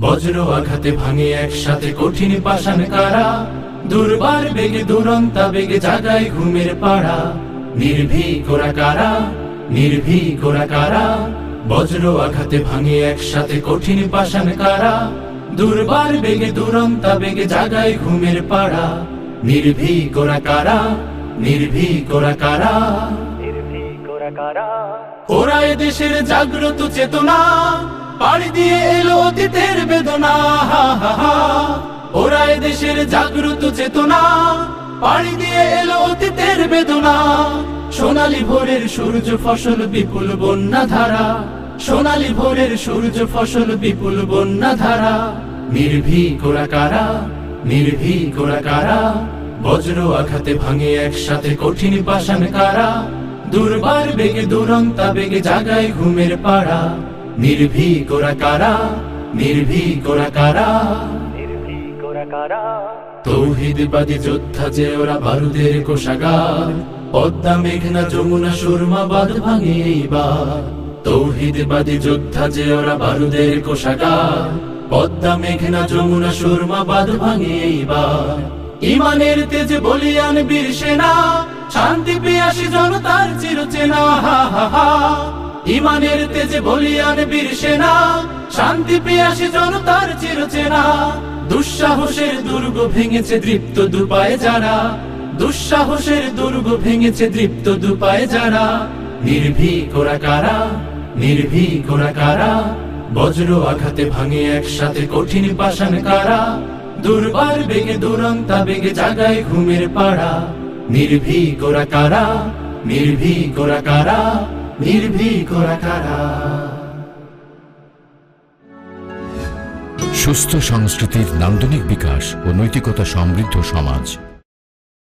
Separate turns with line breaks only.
বজ্র আঘাতে ভাঙে একসাথে কঠিন পাষাণ কারা? দুর্বার বেগে দুরন্তা বেগে জাগায় ঘুমের পাড়া। নির্ভীক ওরা কারা? নির্ভীক ওরা কারা? বজ্র আঘাতে ভাঙে একসাথে কঠিন পাষাণ কারা? দুর্বার বেগে দুরন্তা বেগে জাগায় ঘুমের পাড়া। নির্ভীক ওরা কারা? নির্ভীক ওরা কারা? ওরা এ দেশের জাগ্রত চেতনা। পাড়ি দিয়ে এলো ওরা দেশের জাগ্রত চেতনা। পাড়ি দিয়ে এলো অতীতের বেদনা। সোনালি ভোরের সূর্য ফসল বিপুল বন্যা ধারা। সোনালি ভোরের সূর্য ফসল বিপুল বন্যা ধারা। নির্ভীক ওরা কারা? নির্ভীক ওরা কারা? বজ্র আঘাতে ভাঙে একসাথে কঠিন পাষাণ কারা? দুর্বার বেগে দুরন্তা বেগে জাগায় ঘুমের পাড়া। নির্ভীক ওরা কারা? নির্ভীক তৌহিদবাদী যোদ্ধা যে ওরা বারুদের কোষাগার। পদ্মা, মেঘনা, যমুনা, সুরমা বাদ ভাঙে তৌহিদবাদী যোদ্ধা যে ওরা বারুদের কোষাগার। পদ্মা, মেঘনা, যমুনা ভাঙে ইমানের তেজে বলিয়ান বীর সেনা, শান্তি জনতার চিরচেনা। হা হা হা। ইমানের তেজে বলিয়ান বীর সেনা, শান্তি পিয়াসী জনতার চিরচেনা। দুঃসাহসের দুর্গ ভেঙেছে দৃপ্ত দুপায়ে যারা, দুঃসাহসের দুর্গ ভেঙেছে দৃপ্ত দুপায়ে যারা। নির্ভীক ওরা কারা? নির্ভীক ওরা কারা? বজ্র আঘাতে ভাঙে একসাথে কঠিন পাষাণ কারা? দুর্বার বেগে দুরন্তা বেগে জাগায় ঘুমের পাড়া। নির্ভীক ওরা কারা? নির্ভীক ওরা কারা?
সুস্থ সংস্কৃতির নান্দনিক বিকাশ ও নৈতিকতা সমৃদ্ধ সমাজ।